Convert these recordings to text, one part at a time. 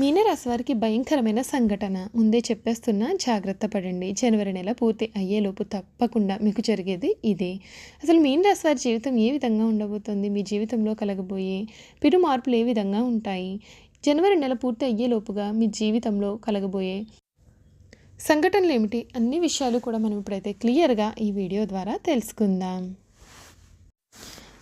మీనరాశి వారికి భయంకరమైన సంఘటన. ముందే చెప్పేస్తున్నా జాగ్రత్త పడండి. జనవరి నెల పూర్తి అయ్యేలోపు తప్పకుండా మీకు జరిగేది ఇదే. అసలు మీనరాశి వారి జీవితం ఏ విధంగా ఉండబోతుంది? మీ జీవితంలో కలగబోయే పిరు మార్పులు ఏ విధంగా ఉంటాయి? జనవరి నెల పూర్తి అయ్యేలోపుగా మీ జీవితంలో కలగబోయే సంఘటనలు ఏమిటి? అన్ని విషయాలు కూడా మనం ఇప్పుడైతే క్లియర్గా ఈ వీడియో ద్వారా తెలుసుకుందాం.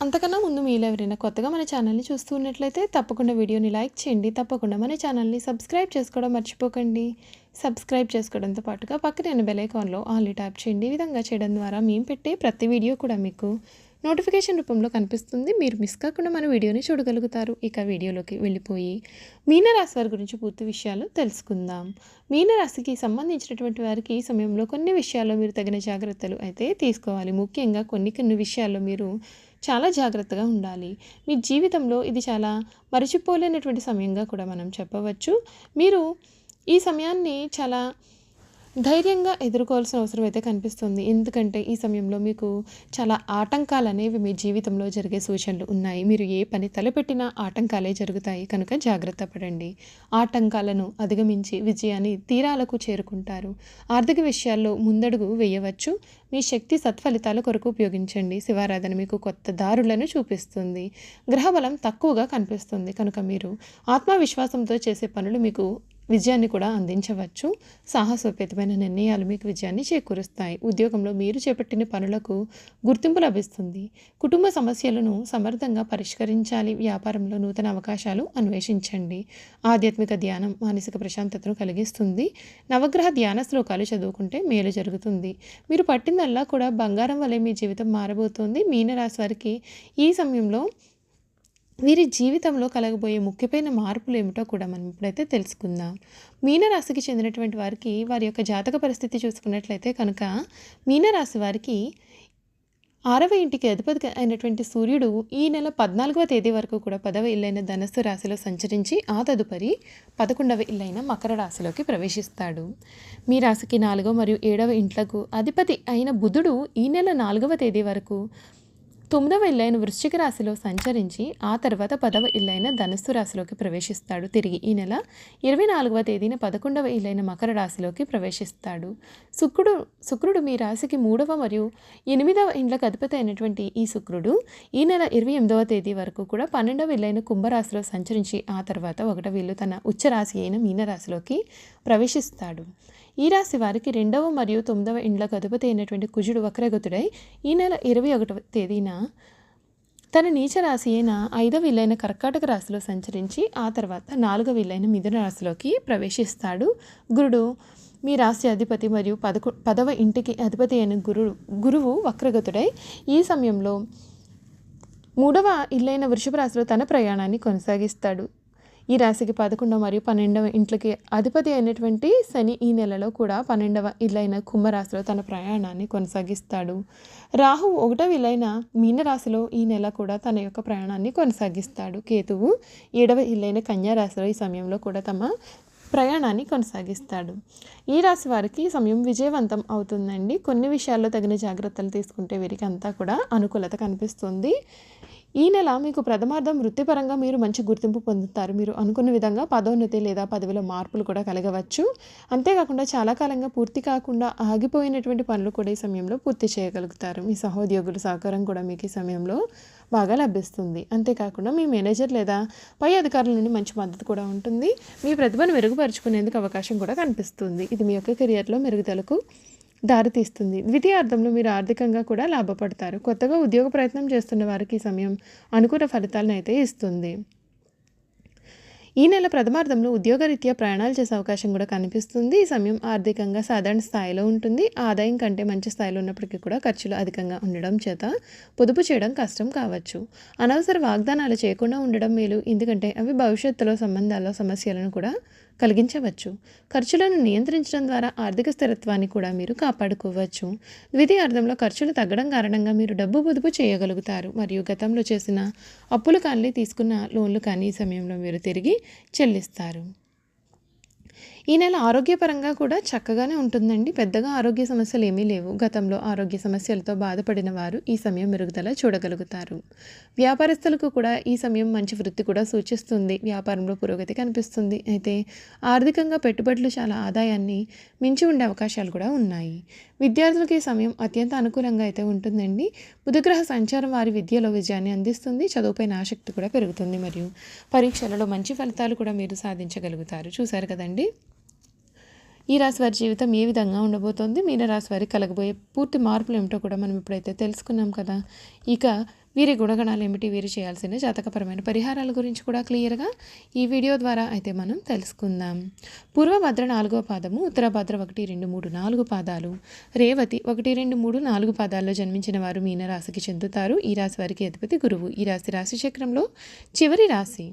అంతకన్నా ముందు మీలో ఎవరైనా కొత్తగా మన ఛానల్ని చూస్తూ ఉన్నట్లయితే తప్పకుండా వీడియోని లైక్ చేయండి. తప్పకుండా మన ఛానల్ని సబ్స్క్రైబ్ చేసుకోవడం మర్చిపోకండి. సబ్స్క్రైబ్ చేసుకోవడంతో పాటుగా పక్కన ఉన్న బెల్ ఐకాన్లో ఆల్ ట్యాప్ చేయండి. ఈ విధంగా చేయడం ద్వారా మేము పెట్టే ప్రతి వీడియో కూడా మీకు నోటిఫికేషన్ రూపంలో కనిపిస్తుంది. మీరు మిస్ కాకుండా మన వీడియోని చూడగలుగుతారు. ఇక వీడియోలోకి వెళ్ళిపోయి మీనరాశి వారి గురించి పూర్తి విషయాలు తెలుసుకుందాం. మీనరాశికి సంబంధించినటువంటి వారికి ఈ సమయంలో కొన్ని విషయాల్లో మీరు తగిన జాగ్రత్తలు అయితే తీసుకోవాలి. ముఖ్యంగా కొన్ని కొన్ని విషయాల్లో మీరు చాలా జాగ్రత్తగా ఉండాలి. మీ జీవితంలో ఇది చాలా మరచిపోలేనటువంటి సమయంగా కూడా మనం చెప్పవచ్చు. మీరు ఈ సమయాన్ని చాలా ధైర్యంగా ఎదుర్కోవాల్సిన అవసరం అయితే కనిపిస్తుంది. ఎందుకంటే ఈ సమయంలో మీకు చాలా ఆటంకాలు అనేవి మీ జీవితంలో జరిగే సూచనలు ఉన్నాయి. మీరు ఏ పని తలపెట్టినా ఆటంకాలే జరుగుతాయి. కనుక జాగ్రత్త పడండి. ఆటంకాలను అధిగమించి విజయాన్ని తీరాలకు చేరుకుంటారు. ఆర్థిక విషయాల్లో ముందడుగు వేయవచ్చు. మీ శక్తి సత్ఫలితాల కొరకు ఉపయోగించండి. శివారాధన మీకు కొత్త దారులను చూపిస్తుంది. గ్రహబలం తక్కువగా కనిపిస్తుంది. కనుక మీరు ఆత్మవిశ్వాసంతో చేసే పనులు మీకు విజయాన్ని కూడా అందించవచ్చు. సాహసోపేతమైన నిర్ణయాలు మీకు విజయాన్ని చేకూరుస్తాయి. ఉద్యోగంలో మీరు చేపట్టిన పనులకు గుర్తింపు లభిస్తుంది. కుటుంబ సమస్యలను సమర్థంగా పరిష్కరించాలి. వ్యాపారంలో నూతన అవకాశాలు అన్వేషించండి. ఆధ్యాత్మిక ధ్యానం మానసిక ప్రశాంతతను కలిగిస్తుంది. నవగ్రహ ధ్యాన శ్లోకాలు చదువుకుంటే మేలు జరుగుతుంది. మీరు పట్టిందల్లా కూడా బంగారం వలె మీ జీవితం మారబోతోంది. మీనరాశి వారికి ఈ సమయంలో వీరి జీవితంలో కలగబోయే ముఖ్యమైన మార్పులు ఏమిటో కూడా మనం ఇప్పుడైతే తెలుసుకుందాం. మీనరాశికి చెందినటువంటి వారికి వారి యొక్క జాతక పరిస్థితి చూసుకున్నట్లయితే కనుక మీనరాశి వారికి ఆరవ ఇంటికి అధిపతి అయినటువంటి సూర్యుడు ఈ నెల పద్నాలుగవ తేదీ వరకు కూడా పదవ ఇల్లైన ధనస్సు రాశిలో సంచరించి ఆ తదుపరి పదకొండవ ఇల్లైన మకర రాశిలోకి ప్రవేశిస్తాడు. మీ రాశికి నాలుగవ మరియు ఏడవ ఇంట్లకు అధిపతి అయిన బుధుడు ఈ నెల నాలుగవ తేదీ వరకు తొమ్మిదవ ఇల్లైన వృశ్చిక రాశిలో సంచరించి ఆ తర్వాత పదవ ఇల్లైన ధనుస్సు రాశిలోకి ప్రవేశిస్తాడు. తిరిగి ఈ నెల ఇరవై నాలుగవ తేదీన పదకొండవ ఇల్లైన మకర రాశిలోకి ప్రవేశిస్తాడు. శుక్రుడు శుక్రుడు మీ రాశికి మూడవ మరియు ఎనిమిదవ ఇండ్లకు అధిపతి అయినటువంటి ఈ శుక్రుడు ఈ నెల ఇరవై ఎనిమిదవ తేదీ వరకు కూడా పన్నెండవ ఇల్లైన కుంభరాశిలో సంచరించి ఆ తర్వాత ఒకటవ ఇల్లు తన ఉచ్చ రాశి అయిన మీనరాశిలోకి ప్రవేశిస్తాడు. ఈ రాశి వారికి రెండవ మరియు తొమ్మిదవ ఇండ్లకు అధిపతి అయినటువంటి కుజుడు వక్రగతుడై ఈ నెల ఇరవై ఒకటవ తేదీన తన నీచ రాశి అయిన ఐదవ ఇల్లైన కర్కాటక రాశిలో సంచరించి ఆ తర్వాత నాలుగవ ఇల్లైన మిథున రాశిలోకి ప్రవేశిస్తాడు. గురుడు మీ రాశి అధిపతి మరియు పదకొ పదవ ఇంటికి అధిపతి అయిన గురుడు గురువు వక్రగతుడై ఈ సమయంలో మూడవ ఇల్లైన వృషభ రాశిలో తన ప్రయాణాన్ని కొనసాగిస్తాడు. ఈ రాశికి పదకొండవ మరియు పన్నెండవ ఇంట్లకి అధిపతి అయినటువంటి శని ఈ నెలలో కూడా పన్నెండవ ఇల్లైన కుంభరాశిలో తన ప్రయాణాన్ని కొనసాగిస్తాడు. రాహు ఒకటవ ఇల్లైన మీనరాశిలో ఈ నెల కూడా తన యొక్క ప్రయాణాన్ని కొనసాగిస్తాడు. కేతువు ఏడవ ఇల్లైన కన్యారాశిలో ఈ సమయంలో కూడా తమ ప్రయాణాన్ని కొనసాగిస్తాడు. ఈ రాశి వారికి సమయం విజయవంతం అవుతుందండి. కొన్ని విషయాల్లో తగిన జాగ్రత్తలు తీసుకుంటే వీరికి అంతా కూడా అనుకూలత కనిపిస్తుంది. ఈ నెల మీకు ప్రథమార్థం వృత్తిపరంగా మీరు మంచి గుర్తింపు పొందుతారు. మీరు అనుకున్న విధంగా పదోన్నతి లేదా పదవిలో మార్పులు కూడా కలగవచ్చు. అంతేకాకుండా చాలా కాలంగా పూర్తి కాకుండా ఆగిపోయినటువంటి పనులు కూడా ఈ సమయంలో పూర్తి చేయగలుగుతారు. మీ సహోద్యోగుల సహకారం కూడా మీకు ఈ సమయంలో బాగా లభిస్తుంది. అంతేకాకుండా మీ మేనేజర్ లేదా పై అధికారుల నుండి మంచి మద్దతు కూడా ఉంటుంది. మీ ప్రతిభను మెరుగుపరుచుకునేందుకు అవకాశం కూడా కనిపిస్తుంది. ఇది మీ యొక్క కెరియర్లో మెరుగుదలకు దారితీస్తుంది. ద్వితీయార్థంలో మీరు ఆర్థికంగా కూడా లాభపడతారు. కొత్తగా ఉద్యోగ ప్రయత్నం చేస్తున్న వారికి ఈ సమయం అనుకూల ఫలితాలను అయితే ఇస్తుంది. ఈ నెల ప్రథమార్థంలో ఉద్యోగరీత్యా ప్రయాణాలు చేసే అవకాశం కూడా కనిపిస్తుంది. ఈ సమయం ఆర్థికంగా సాధారణ స్థాయిలో ఉంటుంది. ఆదాయం కంటే మంచి స్థాయిలో ఉన్నప్పటికీ కూడా ఖర్చులు అధికంగా ఉండడం చేత పొదుపు చేయడం కష్టం కావచ్చు. అనవసర వాగ్దానాలు చేయకుండా ఉండడం మేలు. ఎందుకంటే అవి భవిష్యత్తులో సంబంధాల్లో సమస్యలను కూడా కలిగించవచ్చు. ఖర్చులను నియంత్రించడం ద్వారా ఆర్థిక స్థిరత్వాన్ని కూడా మీరు కాపాడుకోవచ్చు. ద్వితీయార్థంలో ఖర్చులు తగ్గడం కారణంగా మీరు డబ్బు పొదుపు చేయగలుగుతారు. మరియు గతంలో చేసిన అప్పులు కానీ తీసుకున్న లోన్లు కానీ ఈ సమయంలో మీరు తిరిగి చెల్లిస్తారు. ఈ నెల ఆరోగ్యపరంగా కూడా చక్కగానే ఉంటుందండి. పెద్దగా ఆరోగ్య సమస్యలు ఏమీ లేవు. గతంలో ఆరోగ్య సమస్యలతో బాధపడిన వారు ఈ సమయం మెరుగుదల చూడగలుగుతారు. వ్యాపారస్తులకు కూడా ఈ సమయం మంచి వృత్తి కూడా సూచిస్తుంది. వ్యాపారంలో పురోగతి కనిపిస్తుంది. అయితే ఆర్థికంగా పెట్టుబడులు చాలా ఆదాయాన్ని మించి ఉండే అవకాశాలు కూడా ఉన్నాయి. విద్యార్థులకు ఈ సమయం అత్యంత అనుకూలంగా అయితే ఉంటుందండి. బుధగ్రహ సంచారం వారి విద్యలో విజయాన్ని అందిస్తుంది. చదువుపైన ఆసక్తి కూడా పెరుగుతుంది. మరియు పరీక్షలలో మంచి ఫలితాలు కూడా మీరు సాధించగలుగుతారు. చూశారు కదండి? ఈ రాశి వారి జీవితం ఏ విధంగా ఉండబోతోంది? మీనరాశి వారికి కలగబోయే పూర్తి మార్పులు ఏమిటో కూడా మనం ఇప్పుడైతే తెలుసుకున్నాం కదా. ఇక వీరి గుణగణాలు ఏమిటి? వీరు చేయాల్సిన జాతకపరమైన పరిహారాల గురించి కూడా క్లియర్గా ఈ వీడియో ద్వారా అయితే మనం తెలుసుకుందాం. పూర్వభద్ర నాలుగవ పాదము ఉత్తరభద్ర ఒకటి రెండు మూడు నాలుగు పాదాలు. రేవతి ఒకటి రెండు మూడు నాలుగు పాదాల్లో జన్మించిన వారు మీనరాశికి చెందుతారు. ఈ రాశి వారికి అధిపతి గురువు. ఈ రాశి రాశి చక్రంలో చివరి రాశి.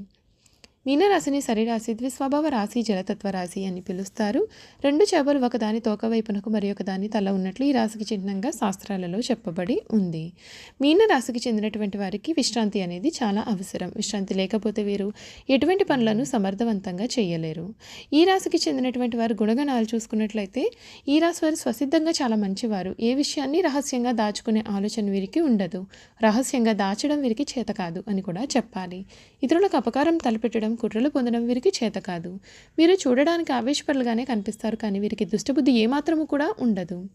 మీనరాశిని శరీరాశి ద్విస్వభావ రాశి జలతత్వ రాశి అని పిలుస్తారు. రెండు చేపలు ఒకదాని తోక వైపునకు మరి ఒకదాని తల ఉన్నట్లు ఈ రాశికి చిహ్నంగా శాస్త్రాలలో చెప్పబడి ఉంది. మీనరాశికి చెందినటువంటి వారికి విశ్రాంతి అనేది చాలా అవసరం. విశ్రాంతి లేకపోతే వీరు ఎటువంటి పనులను సమర్థవంతంగా చేయలేరు. ఈ రాశికి చెందినటువంటి వారు గుణగణాలు చూసుకున్నట్లయితే ఈ రాశి వారు స్వసిద్ధంగా చాలా మంచివారు. ఏ విషయాన్ని రహస్యంగా దాచుకునే ఆలోచన వీరికి ఉండదు. రహస్యంగా దాచడం వీరికి చేత కాదు అని కూడా చెప్పాలి. ఇతరులకు అపకారం తలపెట్టడం కుట్రలు పొందడం వీరికి చేత కాదు. వీరు చూడడానికి ఆవేశపరులుగానే కనిపిస్తారు కానీ వీరికి దుష్టబుద్ధి ఏమాత్రము కూడా ఉండదు.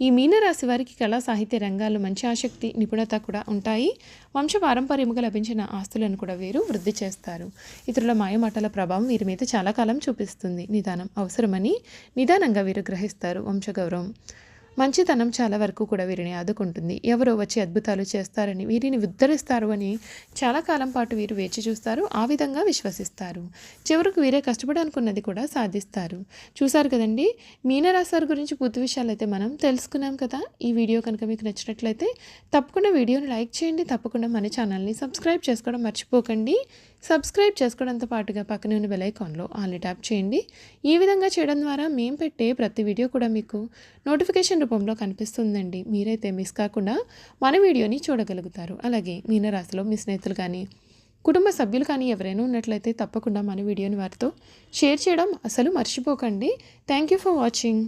ఈ మీనరాశి వారికి కళా సాహిత్య రంగాల్లో మంచి ఆసక్తి నిపుణత కూడా ఉంటాయి. వంశ పారంపర్యముగా లభించిన ఆస్తులను కూడా వీరు వృద్ధి చేస్తారు. ఇతరుల మాయమాటల ప్రభావం వీరి మీద చాలా కాలం చూపిస్తుంది. నిదానం అవసరమని నిదానంగా వీరు గ్రహిస్తారు. వంశగౌరవం మంచితనం చాలా వరకు కూడా వీరిని ఆదుకుంటుంది. ఎవరో వచ్చి అద్భుతాలు చేస్తారని వీరిని ఉద్ధరిస్తారు అని చాలా కాలం పాటు వీరు వేచి చూస్తారు ఆ విధంగా విశ్వసిస్తారు. చివరకు వీరే కష్టపడాలనుకున్నది కూడా సాధిస్తారు. చూశారు కదండి మీనరాశారు గురించి పూర్తి విషయాలు అయితే మనం తెలుసుకున్నాం కదా. ఈ వీడియో కనుక మీకు నచ్చినట్లయితే తప్పకుండా వీడియోని లైక్ చేయండి. తప్పకుండా మన ఛానల్ని సబ్స్క్రైబ్ చేసుకోవడం మర్చిపోకండి. సబ్స్క్రైబ్ చేసుకోవడంతో పాటుగా పక్కనే ఉన్న బెలైకాన్లో ఆల్ని ట్యాప్ చేయండి. ఈ విధంగా చేయడం ద్వారా మేము పెట్టే ప్రతి వీడియో కూడా మీకు నోటిఫికేషన్ రూపంలో కనిపిస్తుందండి. మీరైతే మిస్ కాకుండా మన వీడియోని చూడగలుగుతారు. అలాగే మీనరాశిలో మీ స్నేహితులు కానీ కుటుంబ సభ్యులు కానీ ఎవరైనా ఉన్నట్లయితే తప్పకుండా మన వీడియోని వారితో షేర్ చేయడం అసలు మర్చిపోకండి. Thank you for watching